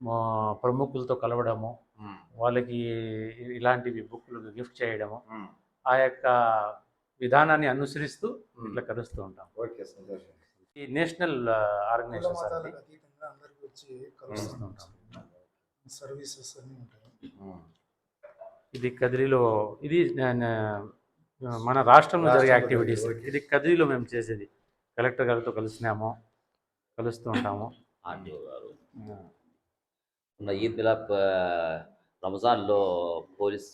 మా ప్రముఖులతో కలవడము వాళ్ళకి ఇలాంటివి బుక్లు గిఫ్ట్ చేయడము ఆ యొక్క విధానాన్ని అనుసరిస్తూ ఇట్లా కలుస్తూ ఉంటాం. ఓకే సంతోషం. ఈ నేషనల్ ఆర్గనైజేషన్ సార్ అందరికి వచ్చి కలుస్తూ ఉంటాం. సర్వీసెస్ అన్ని ఉంటాయి. ఇది కదిరిలో ఇది మన రాష్ట్రంలో జరిగే యాక్టివిటీస్. ఇది కదిరిలో మేము చేసేది. కలెక్టర్ గారితో కలిసినాము కలుస్తూ ఉంటాము. ఆర్డీఓ గారు. ఉన్న ఈద్ మిలాప్ ఆ, రంజాన్లో పోలీస్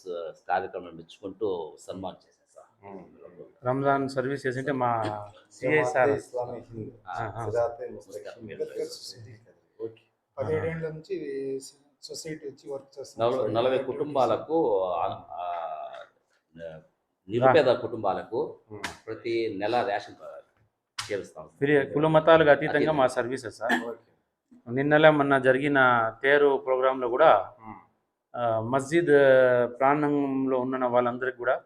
కార్యక్రమం మెచ్చుకుంటూ సన్మాన్ చేశారు సార్. రంజాన్. సర్వీస్ చేసింటే మా సిఐ సార్. సొసైటీ. ఓకే. పదిహేడేళ్ళ నుంచి సొసైటీ వచ్చి వర్క్ నలభై చేస్తున్నారు నలభై కుటుంబాలకు నిరుపేద కుటుంబాలకు ప్రతి నెల రేషన్ చేరుస్తాం. ఫ్రీ కుల మతాలకు అతీతంగా మా సర్వీసెస్ సార్. ఓకే. నిన్నలే మొన్న జరిగిన తేరు ప్రోగ్రాంలో కూడా మస్జిద్ ప్రాంగణంలో ఉన్న వాళ్ళందరికీ కూడా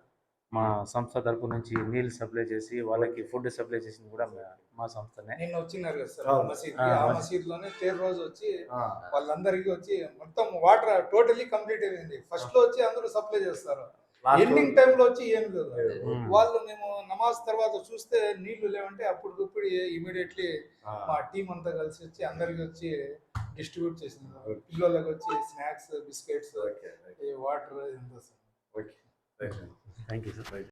మా సంస్థ తరపు నుంచి నీళ్ళు సప్లై చేసి వాళ్ళకి ఫుడ్ సప్లై చేసింది కూడా మా- సంస్థనే. నిన్న వచ్చినారు కదా సార్ అవును. మసీద్ ఆ, ఆ అవును. మసీద్లోనే తేరు రోజు వచ్చి వాళ్ళందరికీ వచ్చి మొత్తం వాటర్ టోటలీ కంప్లీట్ అయింది ఫస్ట్లో వచ్చి అందరూ సప్లై చేస్తారు. ఎండింగ్ టైం లో వచ్చి ఏం లేదు. ఉమ్. వాళ్ళు మేము నమాజ్ తర్వాత చూస్తే నీళ్ళు లేవంటే అప్పటికప్పుడు ఇమీడియట్లీ మా టీం అంతా కలిసి వచ్చి అందరికి వచ్చి డిస్ట్రిబ్యూట్ చేసింది. పిల్లలకి వచ్చి snacks biscuits water right. Thank you sir.